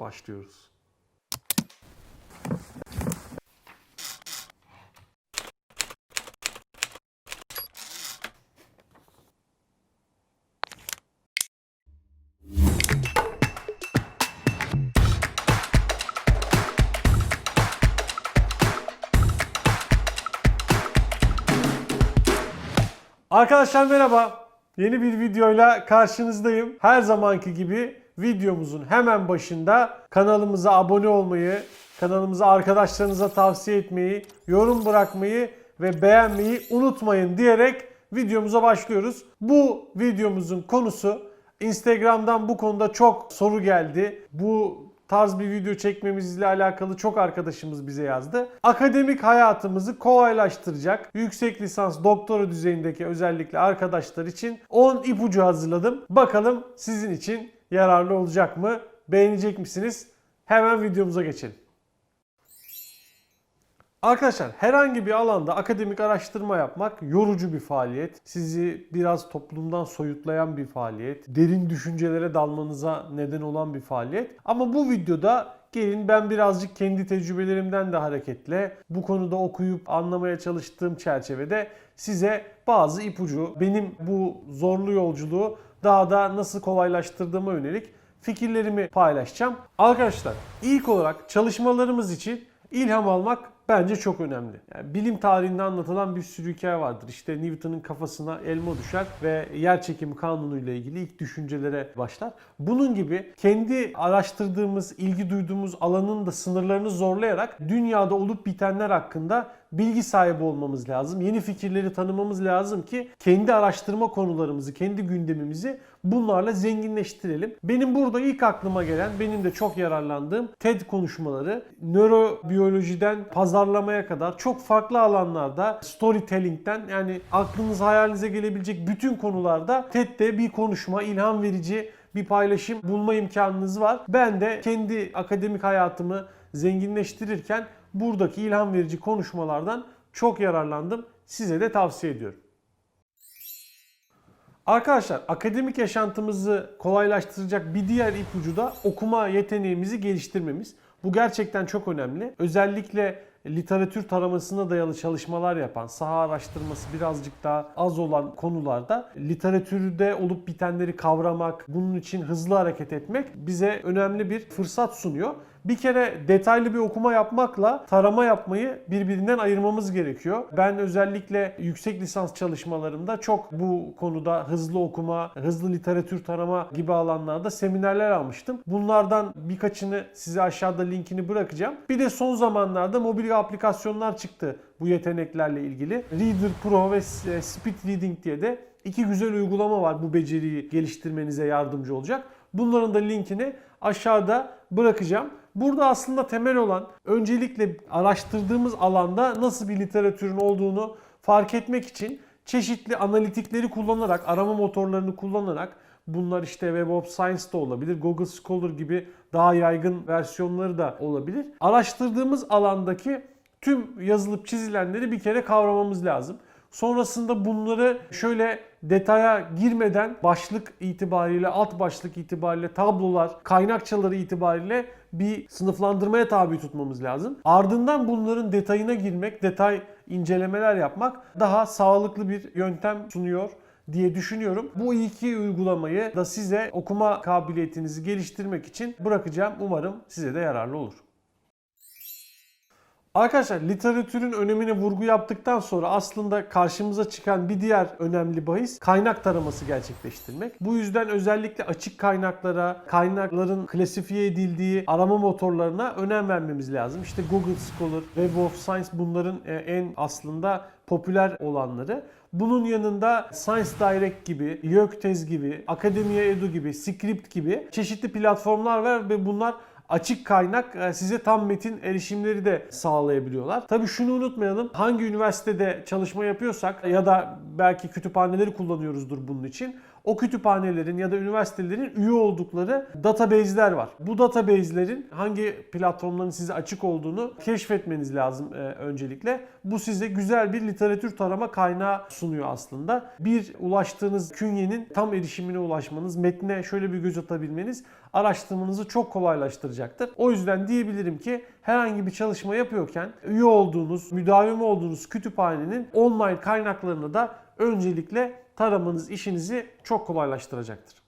Başlıyoruz. Arkadaşlar merhaba. Yeni bir videoyla karşınızdayım. Her zamanki gibi videomuzun hemen başında kanalımıza abone olmayı, kanalımıza arkadaşlarınıza tavsiye etmeyi, yorum bırakmayı ve beğenmeyi unutmayın diyerek videomuza başlıyoruz. Bu videomuzun konusu Instagram'dan bu konuda çok soru geldi. Bu tarz bir video çekmemizle alakalı çok arkadaşımız bize yazdı. Akademik hayatımızı kolaylaştıracak yüksek lisans doktora düzeyindeki özellikle arkadaşlar için 10 ipucu hazırladım. Bakalım sizin için yararlı olacak mı? Beğenecek misiniz? Hemen videomuza geçelim. Arkadaşlar herhangi bir alanda akademik araştırma yapmak yorucu bir faaliyet. Sizi biraz toplumdan soyutlayan bir faaliyet. Derin düşüncelere dalmanıza neden olan bir faaliyet. Ama bu videoda gelin ben birazcık kendi tecrübelerimden de hareketle bu konuda okuyup anlamaya çalıştığım çerçevede size bazı ipucu, benim bu zorlu yolculuğu daha da nasıl kolaylaştırdığıma yönelik fikirlerimi paylaşacağım. Arkadaşlar ilk olarak çalışmalarımız için ilham almak bence çok önemli. Yani bilim tarihinde anlatılan bir sürü hikaye vardır. İşte Newton'un kafasına elma düşer ve yer çekimi kanunu ile ilgili ilk düşüncelere başlar. Bunun gibi kendi araştırdığımız, ilgi duyduğumuz alanın da sınırlarını zorlayarak dünyada olup bitenler hakkında bilgi sahibi olmamız lazım. Yeni fikirleri tanımamız lazım ki kendi araştırma konularımızı, kendi gündemimizi bunlarla zenginleştirelim. Benim burada ilk aklıma gelen, benim de çok yararlandığım TED konuşmaları, nörobiyolojiden pazarlamaya kadar çok farklı alanlarda storytelling'den yani aklınız hayalinize gelebilecek bütün konularda TED'de bir konuşma, ilham verici bir paylaşım bulma imkanınız var. Ben de kendi akademik hayatımı zenginleştirirken buradaki ilham verici konuşmalardan çok yararlandım. Size de tavsiye ediyorum. Arkadaşlar akademik yaşantımızı kolaylaştıracak bir diğer ipucu da okuma yeteneğimizi geliştirmemiz. Bu gerçekten çok önemli. Özellikle literatür taramasına dayalı çalışmalar yapan, saha araştırması birazcık daha az olan konularda literatürde olup bitenleri kavramak, bunun için hızlı hareket etmek bize önemli bir fırsat sunuyor. Bir kere detaylı bir okuma yapmakla tarama yapmayı birbirinden ayırmamız gerekiyor. Ben özellikle yüksek lisans çalışmalarımda çok bu konuda hızlı okuma, hızlı literatür tarama gibi alanlarda seminerler almıştım. Bunlardan birkaçını size aşağıda linkini bırakacağım. Bir de son zamanlarda mobil aplikasyonlar çıktı bu yeteneklerle ilgili. Reader Pro ve Speed Reading diye de iki güzel uygulama var bu beceriyi geliştirmenize yardımcı olacak. Bunların da linkini aşağıda bırakacağım. Burada aslında temel olan öncelikle araştırdığımız alanda nasıl bir literatürün olduğunu fark etmek için çeşitli analitikleri kullanarak, arama motorlarını kullanarak bunlar işte Web of Science da olabilir, Google Scholar gibi daha yaygın versiyonları da olabilir. Araştırdığımız alandaki tüm yazılıp çizilenleri bir kere kavramamız lazım. Sonrasında bunları şöyle detaya girmeden başlık itibariyle, alt başlık itibariyle, tablolar, kaynakçaları itibariyle bir sınıflandırmaya tabi tutmamız lazım. Ardından bunların detayına girmek, detay incelemeler yapmak daha sağlıklı bir yöntem sunuyor diye düşünüyorum. Bu iki uygulamayı da size okuma kabiliyetinizi geliştirmek için bırakacağım. Umarım size de yararlı olur. Arkadaşlar literatürün önemine vurgu yaptıktan sonra aslında karşımıza çıkan bir diğer önemli bahis kaynak taraması gerçekleştirmek. Bu yüzden özellikle açık kaynaklara, kaynakların klasifiye edildiği arama motorlarına önem vermemiz lazım. İşte Google Scholar, Web of Science bunların e, en aslında popüler olanları. Bunun yanında Science Direct gibi, YÖKTEZ gibi, Akademiya Edu gibi, Script gibi çeşitli platformlar var ve bunlar açık kaynak e, size tam metin erişimleri de sağlayabiliyorlar. Tabii şunu unutmayalım. Hangi üniversitede çalışma yapıyorsak ya da belki kütüphaneleri kullanıyoruzdur bunun için. o kütüphanelerin ya da üniversitelerin üye oldukları database'ler var. Bu database'lerin hangi platformların size açık olduğunu keşfetmeniz lazım e, öncelikle. Bu size güzel bir literatür tarama kaynağı sunuyor aslında. Bir ulaştığınız künyenin tam erişimine ulaşmanız, metne şöyle bir göz atabilmeniz araştırmanızı çok kolaylaştıracaktır. O yüzden diyebilirim ki herhangi bir çalışma yapıyorken üye olduğunuz, müdavimi olduğunuz kütüphanenin online kaynaklarını da öncelikle taramanız işinizi çok kolaylaştıracaktır.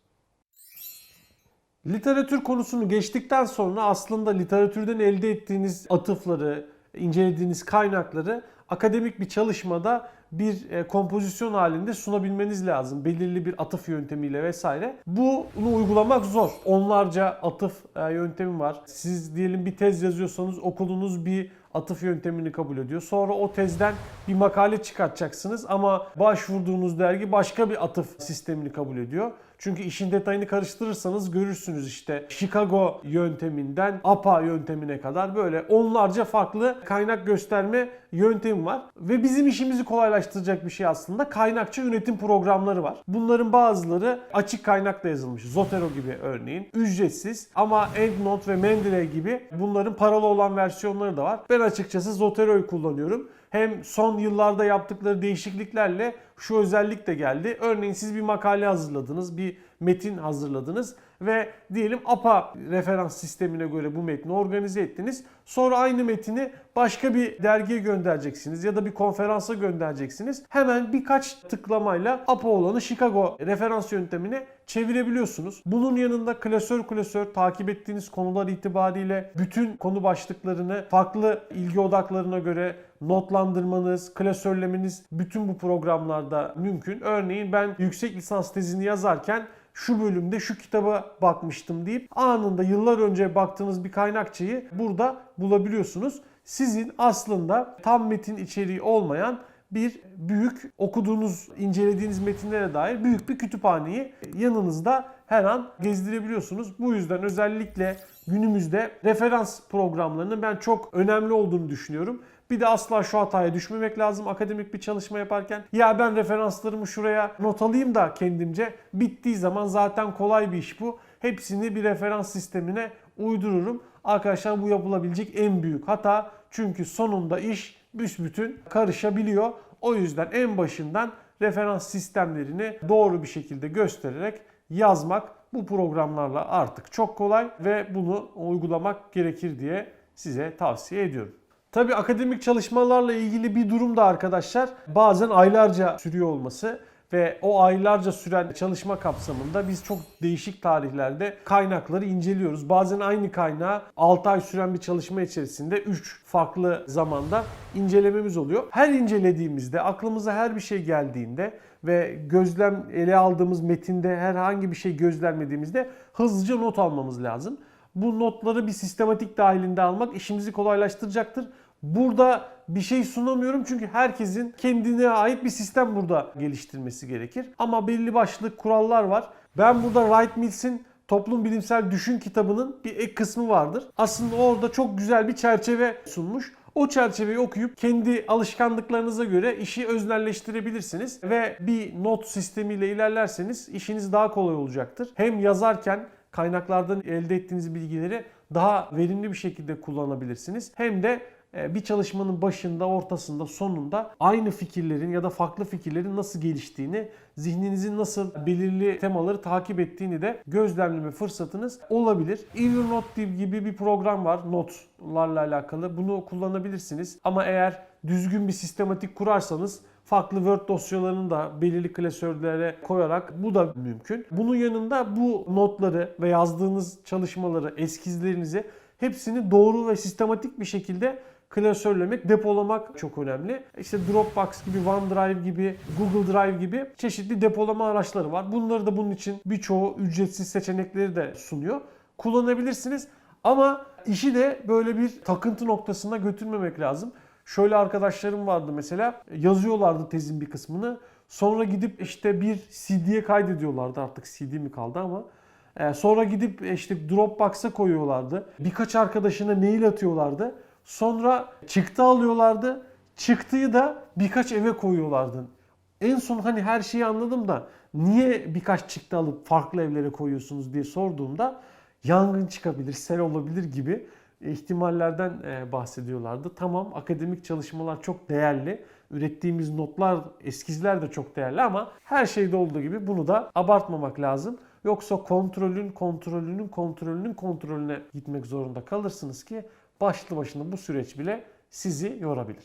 Literatür konusunu geçtikten sonra aslında literatürden elde ettiğiniz atıfları, incelediğiniz kaynakları akademik bir çalışmada bir e, kompozisyon halinde sunabilmeniz lazım. Belirli bir atıf yöntemiyle vesaire. Bunu uygulamak zor. Onlarca atıf e, yöntemi var. Siz diyelim bir tez yazıyorsanız okulunuz bir atıf yöntemini kabul ediyor. Sonra o tezden bir makale çıkartacaksınız ama başvurduğunuz dergi başka bir atıf sistemini kabul ediyor. Çünkü işin detayını karıştırırsanız görürsünüz işte Chicago yönteminden APA yöntemine kadar böyle onlarca farklı kaynak gösterme yöntemi var. Ve bizim işimizi kolaylaştıracak bir şey aslında kaynakça yönetim programları var. Bunların bazıları açık kaynakla yazılmış. Zotero gibi örneğin. Ücretsiz ama EndNote ve Mendeley gibi bunların paralı olan versiyonları da var. Ben açıkçası Zotero'yu kullanıyorum hem son yıllarda yaptıkları değişikliklerle şu özellik de geldi. Örneğin siz bir makale hazırladınız, bir metin hazırladınız ve diyelim APA referans sistemine göre bu metni organize ettiniz. Sonra aynı metini başka bir dergiye göndereceksiniz ya da bir konferansa göndereceksiniz. Hemen birkaç tıklamayla APA olanı Chicago referans yöntemine çevirebiliyorsunuz. Bunun yanında klasör klasör takip ettiğiniz konular itibariyle bütün konu başlıklarını farklı ilgi odaklarına göre notlandırmanız, klasörlemeniz bütün bu programlarda mümkün. Örneğin ben yüksek lisans tezini yazarken şu bölümde şu kitaba bakmıştım deyip anında yıllar önce baktığınız bir kaynakçayı burada bulabiliyorsunuz. Sizin aslında tam metin içeriği olmayan bir büyük okuduğunuz, incelediğiniz metinlere dair büyük bir kütüphaneyi yanınızda her an gezdirebiliyorsunuz. Bu yüzden özellikle günümüzde referans programlarının ben çok önemli olduğunu düşünüyorum. Bir de asla şu hataya düşmemek lazım akademik bir çalışma yaparken. Ya ben referanslarımı şuraya not alayım da kendimce bittiği zaman zaten kolay bir iş bu. Hepsini bir referans sistemine uydururum. Arkadaşlar bu yapılabilecek en büyük hata. Çünkü sonunda iş büsbütün karışabiliyor. O yüzden en başından referans sistemlerini doğru bir şekilde göstererek yazmak bu programlarla artık çok kolay ve bunu uygulamak gerekir diye size tavsiye ediyorum. Tabii akademik çalışmalarla ilgili bir durum da arkadaşlar bazen aylarca sürüyor olması ve o aylarca süren çalışma kapsamında biz çok değişik tarihlerde kaynakları inceliyoruz. Bazen aynı kaynağı 6 ay süren bir çalışma içerisinde 3 farklı zamanda incelememiz oluyor. Her incelediğimizde aklımıza her bir şey geldiğinde ve gözlem ele aldığımız metinde herhangi bir şey gözlemlediğimizde hızlıca not almamız lazım. Bu notları bir sistematik dahilinde almak işimizi kolaylaştıracaktır. Burada bir şey sunamıyorum çünkü herkesin kendine ait bir sistem burada geliştirmesi gerekir. Ama belli başlı kurallar var. Ben burada Wright Mills'in Toplum Bilimsel Düşün kitabının bir ek kısmı vardır. Aslında orada çok güzel bir çerçeve sunmuş. O çerçeveyi okuyup kendi alışkanlıklarınıza göre işi öznelleştirebilirsiniz ve bir not sistemiyle ilerlerseniz işiniz daha kolay olacaktır. Hem yazarken kaynaklardan elde ettiğiniz bilgileri daha verimli bir şekilde kullanabilirsiniz. Hem de e, bir çalışmanın başında, ortasında, sonunda aynı fikirlerin ya da farklı fikirlerin nasıl geliştiğini, zihninizin nasıl belirli temaları takip ettiğini de gözlemleme fırsatınız olabilir. Evernote gibi bir program var notlarla alakalı. Bunu kullanabilirsiniz. Ama eğer düzgün bir sistematik kurarsanız farklı Word dosyalarını da belirli klasörlere koyarak bu da mümkün. Bunun yanında bu notları ve yazdığınız çalışmaları, eskizlerinizi hepsini doğru ve sistematik bir şekilde klasörlemek, depolamak çok önemli. İşte Dropbox gibi, OneDrive gibi, Google Drive gibi çeşitli depolama araçları var. Bunları da bunun için birçoğu ücretsiz seçenekleri de sunuyor. Kullanabilirsiniz ama işi de böyle bir takıntı noktasına götürmemek lazım. Şöyle arkadaşlarım vardı mesela yazıyorlardı tezin bir kısmını. Sonra gidip işte bir CD'ye kaydediyorlardı artık CD mi kaldı ama. Ee, sonra gidip işte Dropbox'a koyuyorlardı. Birkaç arkadaşına mail atıyorlardı. Sonra çıktı alıyorlardı. Çıktıyı da birkaç eve koyuyorlardı. En son hani her şeyi anladım da niye birkaç çıktı alıp farklı evlere koyuyorsunuz diye sorduğumda yangın çıkabilir, sel olabilir gibi ihtimallerden e, bahsediyorlardı. Tamam akademik çalışmalar çok değerli. Ürettiğimiz notlar, eskizler de çok değerli ama her şeyde olduğu gibi bunu da abartmamak lazım. Yoksa kontrolün kontrolünün kontrolünün kontrolüne gitmek zorunda kalırsınız ki başlı başına bu süreç bile sizi yorabilir.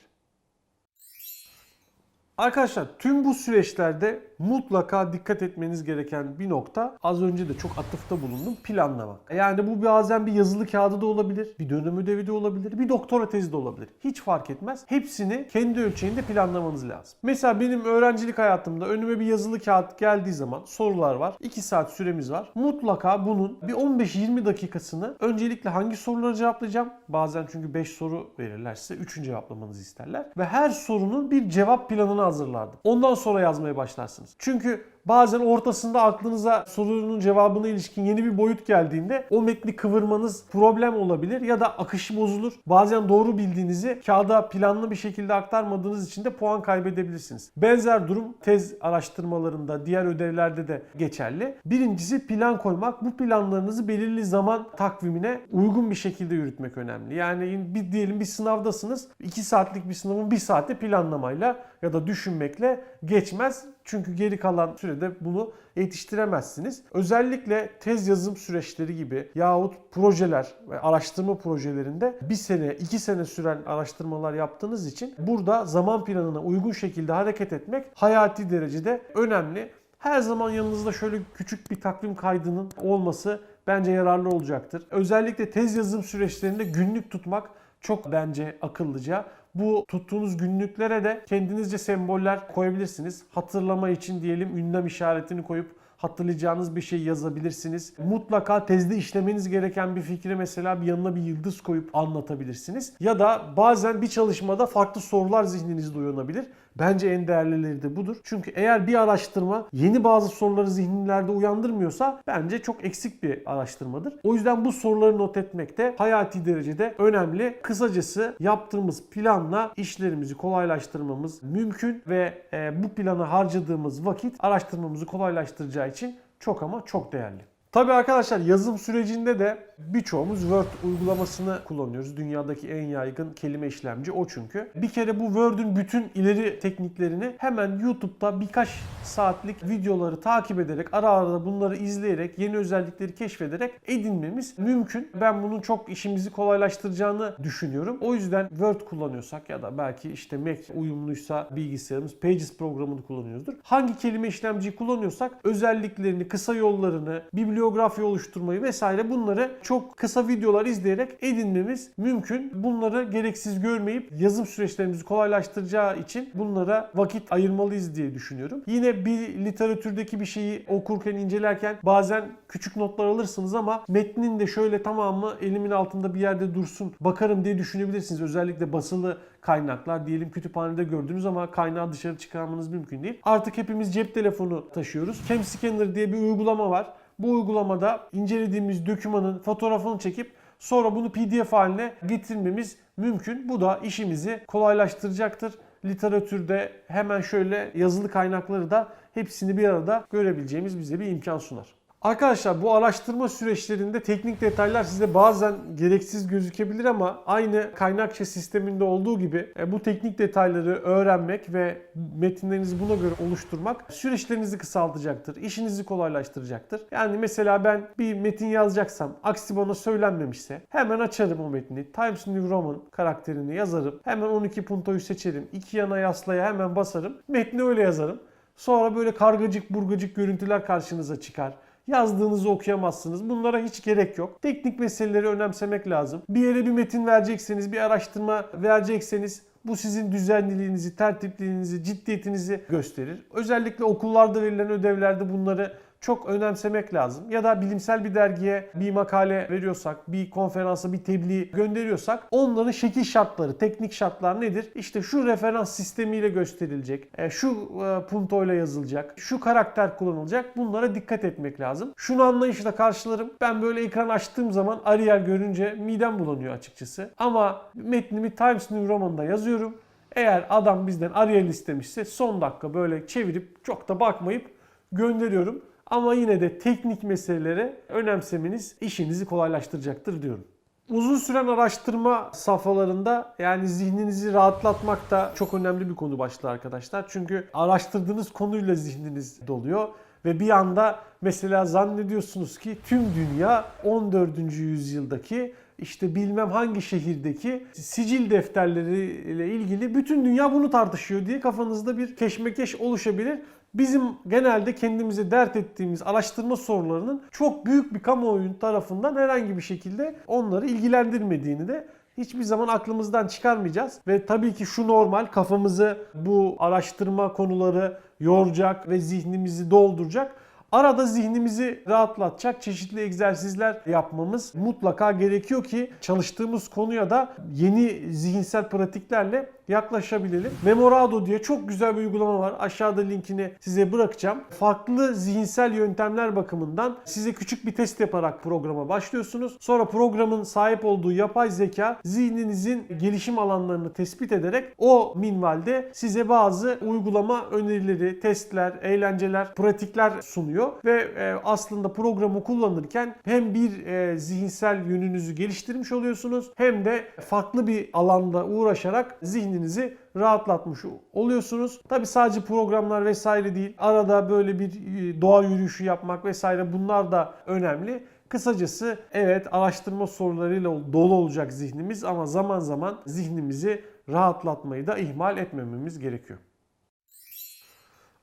Arkadaşlar tüm bu süreçlerde mutlaka dikkat etmeniz gereken bir nokta az önce de çok atıfta bulundum planlama. Yani bu bazen bir yazılı kağıdı da olabilir, bir dönem ödevi de olabilir, bir doktora tezi de olabilir. Hiç fark etmez. Hepsini kendi ölçeğinde planlamanız lazım. Mesela benim öğrencilik hayatımda önüme bir yazılı kağıt geldiği zaman sorular var. 2 saat süremiz var. Mutlaka bunun bir 15-20 dakikasını öncelikle hangi soruları cevaplayacağım? Bazen çünkü 5 soru verirler size 3'ünü cevaplamanızı isterler. Ve her sorunun bir cevap planını hazırlardım. Ondan sonra yazmaya başlarsınız. Çünkü bazen ortasında aklınıza sorunun cevabına ilişkin yeni bir boyut geldiğinde o metni kıvırmanız problem olabilir ya da akışı bozulur. Bazen doğru bildiğinizi kağıda planlı bir şekilde aktarmadığınız için de puan kaybedebilirsiniz. Benzer durum tez araştırmalarında, diğer ödevlerde de geçerli. Birincisi plan koymak. Bu planlarınızı belirli zaman takvimine uygun bir şekilde yürütmek önemli. Yani bir diyelim bir sınavdasınız. 2 saatlik bir sınavın 1 saatte planlamayla ya da düşünmekle geçmez. Çünkü geri kalan sürede bunu yetiştiremezsiniz. Özellikle tez yazım süreçleri gibi yahut projeler ve araştırma projelerinde bir sene, iki sene süren araştırmalar yaptığınız için burada zaman planına uygun şekilde hareket etmek hayati derecede önemli. Her zaman yanınızda şöyle küçük bir takvim kaydının olması bence yararlı olacaktır. Özellikle tez yazım süreçlerinde günlük tutmak çok bence akıllıca. Bu tuttuğunuz günlüklere de kendinizce semboller koyabilirsiniz. Hatırlama için diyelim ünlem işaretini koyup hatırlayacağınız bir şey yazabilirsiniz. Mutlaka tezde işlemeniz gereken bir fikri mesela bir yanına bir yıldız koyup anlatabilirsiniz. Ya da bazen bir çalışmada farklı sorular zihninizde uyanabilir. Bence en değerlileri de budur. Çünkü eğer bir araştırma yeni bazı soruları zihinlerde uyandırmıyorsa bence çok eksik bir araştırmadır. O yüzden bu soruları not etmek de hayati derecede önemli. Kısacası yaptığımız planla işlerimizi kolaylaştırmamız mümkün ve e, bu plana harcadığımız vakit araştırmamızı kolaylaştıracağı için çok ama çok değerli. Tabi arkadaşlar yazım sürecinde de birçoğumuz Word uygulamasını kullanıyoruz. Dünyadaki en yaygın kelime işlemci o çünkü. Bir kere bu Word'ün bütün ileri tekniklerini hemen YouTube'da birkaç saatlik videoları takip ederek, ara ara bunları izleyerek, yeni özellikleri keşfederek edinmemiz mümkün. Ben bunun çok işimizi kolaylaştıracağını düşünüyorum. O yüzden Word kullanıyorsak ya da belki işte Mac uyumluysa bilgisayarımız Pages programını kullanıyoruzdur. Hangi kelime işlemciyi kullanıyorsak özelliklerini, kısa yollarını, bibliografi oluşturmayı vesaire bunları çok kısa videolar izleyerek edinmemiz mümkün. Bunları gereksiz görmeyip yazım süreçlerimizi kolaylaştıracağı için bunlara vakit ayırmalıyız diye düşünüyorum. Yine bir literatürdeki bir şeyi okurken, incelerken bazen küçük notlar alırsınız ama metnin de şöyle tamamı elimin altında bir yerde dursun bakarım diye düşünebilirsiniz. Özellikle basılı kaynaklar diyelim kütüphanede gördünüz ama kaynağı dışarı çıkarmanız mümkün değil. Artık hepimiz cep telefonu taşıyoruz. Cam Scanner diye bir uygulama var. Bu uygulamada incelediğimiz dokümanın fotoğrafını çekip sonra bunu PDF haline getirmemiz mümkün. Bu da işimizi kolaylaştıracaktır. Literatürde hemen şöyle yazılı kaynakları da hepsini bir arada görebileceğimiz bize bir imkan sunar. Arkadaşlar bu araştırma süreçlerinde teknik detaylar size bazen gereksiz gözükebilir ama aynı kaynakça sisteminde olduğu gibi e, bu teknik detayları öğrenmek ve metinlerinizi buna göre oluşturmak süreçlerinizi kısaltacaktır, işinizi kolaylaştıracaktır. Yani mesela ben bir metin yazacaksam aksi bana söylenmemişse hemen açarım o metni. Times New Roman karakterini yazarım. Hemen 12 puntoyu seçerim. iki yana yaslaya hemen basarım. Metni öyle yazarım. Sonra böyle kargacık burgacık görüntüler karşınıza çıkar. Yazdığınızı okuyamazsınız. Bunlara hiç gerek yok. Teknik meseleleri önemsemek lazım. Bir yere bir metin verecekseniz, bir araştırma verecekseniz bu sizin düzenliliğinizi, tertipliliğinizi, ciddiyetinizi gösterir. Özellikle okullarda verilen ödevlerde bunları çok önemsemek lazım. Ya da bilimsel bir dergiye bir makale veriyorsak, bir konferansa bir tebliğ gönderiyorsak onların şekil şartları, teknik şartlar nedir? İşte şu referans sistemiyle gösterilecek, e, şu e, puntoyla yazılacak, şu karakter kullanılacak. Bunlara dikkat etmek lazım. Şunu anlayışla karşılarım. Ben böyle ekran açtığım zaman Arial görünce midem bulanıyor açıkçası. Ama metnimi Times New Roman'da yazıyorum. Eğer adam bizden Arial istemişse son dakika böyle çevirip çok da bakmayıp gönderiyorum. Ama yine de teknik meselelere önemsemeniz işinizi kolaylaştıracaktır diyorum. Uzun süren araştırma safhalarında yani zihninizi rahatlatmak da çok önemli bir konu başlığı arkadaşlar. Çünkü araştırdığınız konuyla zihniniz doluyor ve bir anda mesela zannediyorsunuz ki tüm dünya 14. yüzyıldaki işte bilmem hangi şehirdeki sicil defterleriyle ilgili bütün dünya bunu tartışıyor diye kafanızda bir keşmekeş oluşabilir. Bizim genelde kendimize dert ettiğimiz araştırma sorularının çok büyük bir kamuoyu tarafından herhangi bir şekilde onları ilgilendirmediğini de hiçbir zaman aklımızdan çıkarmayacağız. Ve tabii ki şu normal kafamızı bu araştırma konuları yoracak ve zihnimizi dolduracak. Arada zihnimizi rahatlatacak çeşitli egzersizler yapmamız mutlaka gerekiyor ki çalıştığımız konuya da yeni zihinsel pratiklerle yaklaşabilelim. Memorado diye çok güzel bir uygulama var. Aşağıda linkini size bırakacağım. Farklı zihinsel yöntemler bakımından size küçük bir test yaparak programa başlıyorsunuz. Sonra programın sahip olduğu yapay zeka zihninizin gelişim alanlarını tespit ederek o minvalde size bazı uygulama önerileri, testler, eğlenceler, pratikler sunuyor ve e, aslında programı kullanırken hem bir e, zihinsel yönünüzü geliştirmiş oluyorsunuz hem de farklı bir alanda uğraşarak zihninizi rahatlatmış oluyorsunuz. Tabi sadece programlar vesaire değil. Arada böyle bir e, doğa yürüyüşü yapmak vesaire bunlar da önemli. Kısacası evet araştırma sorularıyla dolu olacak zihnimiz ama zaman zaman zihnimizi rahatlatmayı da ihmal etmememiz gerekiyor.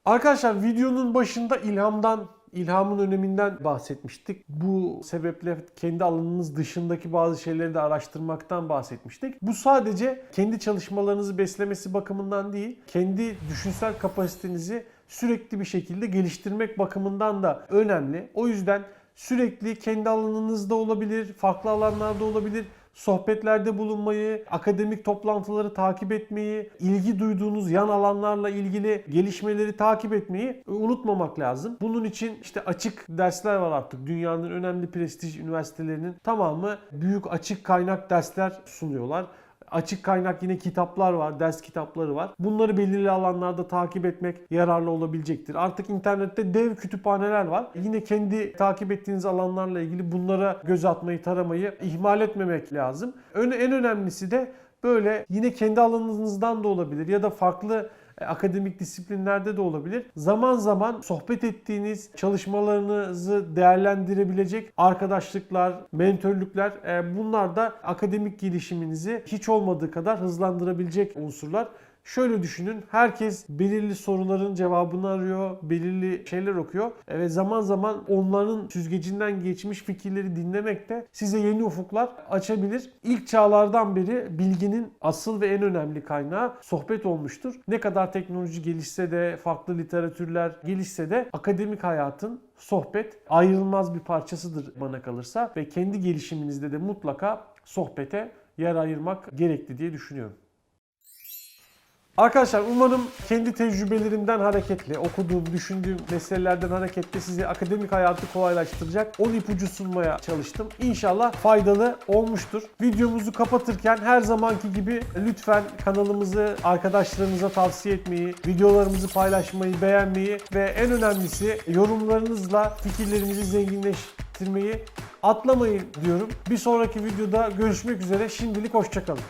Arkadaşlar videonun başında ilhamdan, ilhamın öneminden bahsetmiştik. Bu sebeple kendi alanınız dışındaki bazı şeyleri de araştırmaktan bahsetmiştik. Bu sadece kendi çalışmalarınızı beslemesi bakımından değil, kendi düşünsel kapasitenizi sürekli bir şekilde geliştirmek bakımından da önemli. O yüzden sürekli kendi alanınızda olabilir, farklı alanlarda olabilir sohbetlerde bulunmayı, akademik toplantıları takip etmeyi, ilgi duyduğunuz yan alanlarla ilgili gelişmeleri takip etmeyi unutmamak lazım. Bunun için işte açık dersler var artık. Dünyanın önemli prestij üniversitelerinin tamamı büyük açık kaynak dersler sunuyorlar. Açık kaynak yine kitaplar var, ders kitapları var. Bunları belirli alanlarda takip etmek yararlı olabilecektir. Artık internette dev kütüphaneler var. Yine kendi takip ettiğiniz alanlarla ilgili bunlara göz atmayı, taramayı ihmal etmemek lazım. En önemlisi de böyle yine kendi alanınızdan da olabilir ya da farklı akademik disiplinlerde de olabilir. Zaman zaman sohbet ettiğiniz, çalışmalarınızı değerlendirebilecek arkadaşlıklar, mentörlükler e, bunlar da akademik gelişiminizi hiç olmadığı kadar hızlandırabilecek unsurlar. Şöyle düşünün. Herkes belirli soruların cevabını arıyor, belirli şeyler okuyor E, ve zaman zaman onların süzgecinden geçmiş fikirleri dinlemek de size yeni ufuklar açabilir. İlk çağlardan beri bilginin asıl ve en önemli kaynağı sohbet olmuştur. Ne kadar teknoloji gelişse de, farklı literatürler gelişse de akademik hayatın sohbet ayrılmaz bir parçasıdır bana kalırsa ve kendi gelişiminizde de mutlaka sohbete yer ayırmak gerekli diye düşünüyorum. Arkadaşlar umarım kendi tecrübelerimden hareketle, okuduğum, düşündüğüm meselelerden hareketle size akademik hayatı kolaylaştıracak 10 ipucu sunmaya çalıştım. İnşallah faydalı olmuştur. Videomuzu kapatırken her zamanki gibi lütfen kanalımızı arkadaşlarınıza tavsiye etmeyi, videolarımızı paylaşmayı, beğenmeyi ve en önemlisi yorumlarınızla fikirlerimizi zenginleştirmeyi atlamayın diyorum. Bir sonraki videoda görüşmek üzere. Şimdilik hoşçakalın.